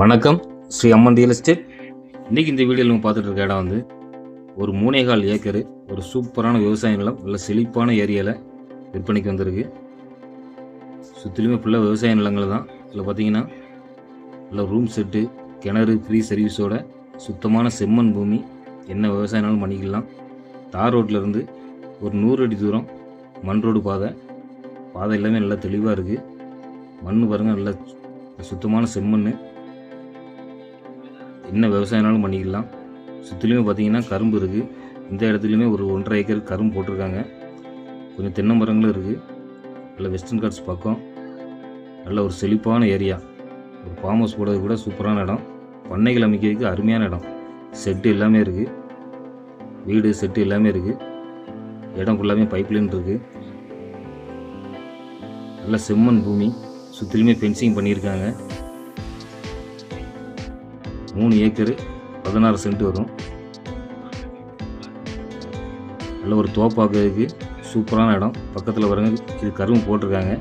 வணக்கம் ஸ்ரீ அம்மன் real estate. இன்றைக்கி இந்த வீடியோவில் நம்ம பார்த்துட்டு இருக்க இடம் வந்து ஒரு மூணேகால் ஏக்கரு ஒரு சூப்பரான விவசாய நிலம் நல்ல செழிப்பான ஏரியாவில் விற்பனைக்கு வந்திருக்கு. சுற்றிலுமே ஃபுல்லாக விவசாய நிலங்கள் தான். இதில் பார்த்தீங்கன்னா நல்ல ரூம் செட்டு கிணறு ஃப்ரீ சர்வீஸோட சுத்தமான செம்மண் பூமி. என்ன விவசாயனாலும் பண்ணிக்கலாம். தார் ரோட்லருந்து ஒரு நூறு அடி தூரம் மண் ரோடு பாதை. பாதை எல்லாமே நல்லா தெளிவாக இருக்குது மண் பாருங்கள் நல்லா சுத்தமான செம்மண் என்ன விவசாயம்னாலும் பண்ணிக்கலாம். சுற்றிலுமே பார்த்திங்கன்னா கரும்பு இருக்குது இந்த இடத்துலையுமே ஒரு ஒன்றரை ஏக்கர் கரும்பு போட்டிருக்காங்க. கொஞ்சம் தென்னை மரங்களும் இருக்குது நல்ல வெஸ்டர்ன் காட்ஸ் பக்கம். நல்ல ஒரு செழிப்பான ஏரியா. ஒரு ஃபார்ம் ஹவுஸ் போடுறது கூட சூப்பரான இடம். பண்ணைகள் அமைக்கிறதுக்கு அருமையான இடம். செட்டு எல்லாமே இருக்குது வீடு செட்டு எல்லாமே இருக்குது இடம் ஃபுல்லாமே பைப்லைன் இருக்குது நல்ல செம்மண் பூமி. சுற்றிலுமே ஃபென்சிங் பண்ணியிருக்காங்க. மூணு ஏக்கரு பதினாறு சென்ட் வரும். நல்ல ஒரு தோப்பாக்குறதுக்கு சூப்பரான இடம். பக்கத்தில் வரங்க இது கரும்பு போட்டிருக்காங்க.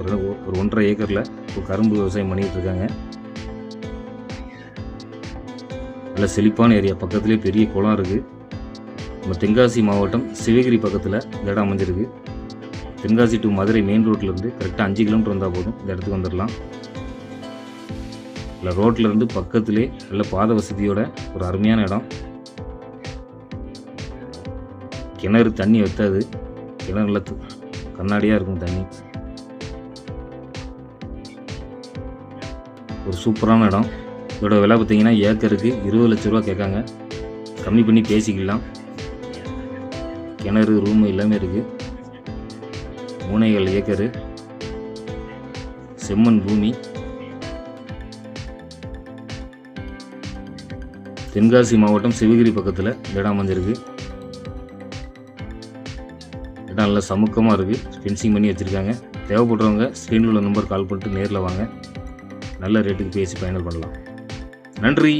ஒரு ஒரு ஒன்றரை ஏக்கரில் ஒரு கரும்பு விவசாயம் பண்ணிகிட்டு இருக்காங்க. நல்ல செழிப்பான ஏரியா. பக்கத்துலேயே பெரிய குளம் இருக்குது நம்ம தென்காசி மாவட்டம் சிவகிரி பக்கத்தில் இந்த இடம் அமைஞ்சிருக்கு. தென்காசி டு மதுரை மெயின் ரோட்லேருந்து கரெக்டாக அஞ்சு கிலோமீட்டர் வந்தால் போதும். இந்த இடத்துக்கு வந்துடலாம் இல்லை ரோட்டில் இருந்து பக்கத்திலே நல்ல பாத வசதியோட ஒரு அருமையான இடம். கிணறு தண்ணி வத்தாது. கிணறு நல்ல கண்ணாடியாக இருக்கும் தண்ணி. ஒரு சூப்பரான இடம். இதோட விலை பார்த்தீங்கன்னா ஏக்கருக்கு இருபது லட்ச ரூபா கேட்காங்க. கம்மி பண்ணி பேசிக்கலாம். கிணறு ரூம் எல்லாமே இருக்குது மூணைகள் ஏக்கரு. செம்மண் பூமி. தென்காசி மாவட்டம் சிவகிரி பக்கத்தில் இந்த இடம் அமைஞ்சிருக்கு. இடம் நல்லா சமுக்கமாக இருக்குது ஃபென்சிங் பண்ணி வச்சுருக்காங்க. தேவைப்படுறவங்க ஸ்க்ரீனில் உள்ள நம்பர் கால் பண்ணிட்டு நேரில் வாங்க. நல்ல ரேட்டுக்கு பேசி ஃபைனல் பண்ணலாம். நன்றி.